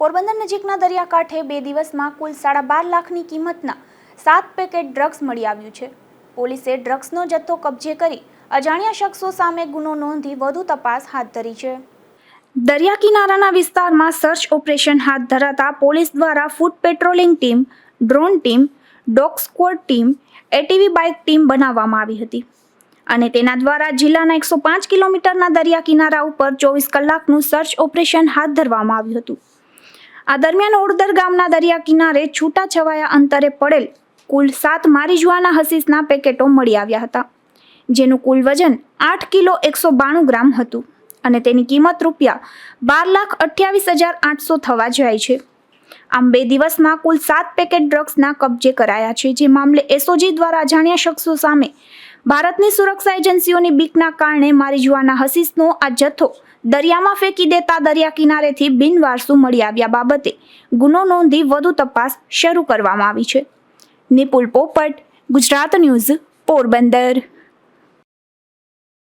પોરબંદર નજીકના દરિયાકાંઠે બે દિવસમાં કુલ સાડા બાર લાખની કિંમતના સાત પેકેટ ડ્રગ્સ મળી આવ્યું છે. પોલીસે ડ્રગ્સનો જથ્થો કબજે કરી અજાણ્યા શખ્સો સામે ગુનો નોંધી વધુ તપાસ હાથ ધરી છે. દરિયા કિનારાના વિસ્તારમાં સર્ચ ઓપરેશન હાથ ધરાતા પોલીસ દ્વારા foot patrolling team, drone team, dog squad team, ATV bike team બનાવવામાં આવી હતી. અને તેના દ્વારા જિલ્લાના એકસો પાંચ કિલોમીટરના દરિયા કિનારા ઉપર ચોવીસ કલાકનું સર્ચ ઓપરેશન હાથ ધરવામાં આવ્યું હતું. આ દરમિયાન ઓડદર ગામના દરિયા કિનારે છૂટાછવાયા અંતરે પડેલ કુલ સાત મારીજુઆના હસીસના પેકેટો મળી આવ્યા હતા, જેનું કુલ વજન આઠ કિલો એકસો બાણું ગ્રામ હતું અને તેની કિંમત રૂપિયા બાર લાખ અઠ્યાવીસ હજાર આઠસો થવા જાય છે. આમ બે દિવસમાં કુલ સાત પેકેટ ડ્રગ્સના કબજે કરાયા છે, જે મામલે એસઓજી દ્વારા અજાણ્યા શખ્સો સામે ભારતની સુરક્ષા એજન્સીઓની બીકના કારણે મારીજુઆના હસીસનો આ જથ્થો દરિયામાં ફેંકી દેતા દરિયા કિનારેથી બિનવારસુ મળી આવ્યા બાબતે ગુનો નોંધી વધુ તપાસ શરૂ કરવામાં આવી છે. નિપુલ પોપટ, ગુજરાત ન્યૂઝ, પોરબંદર.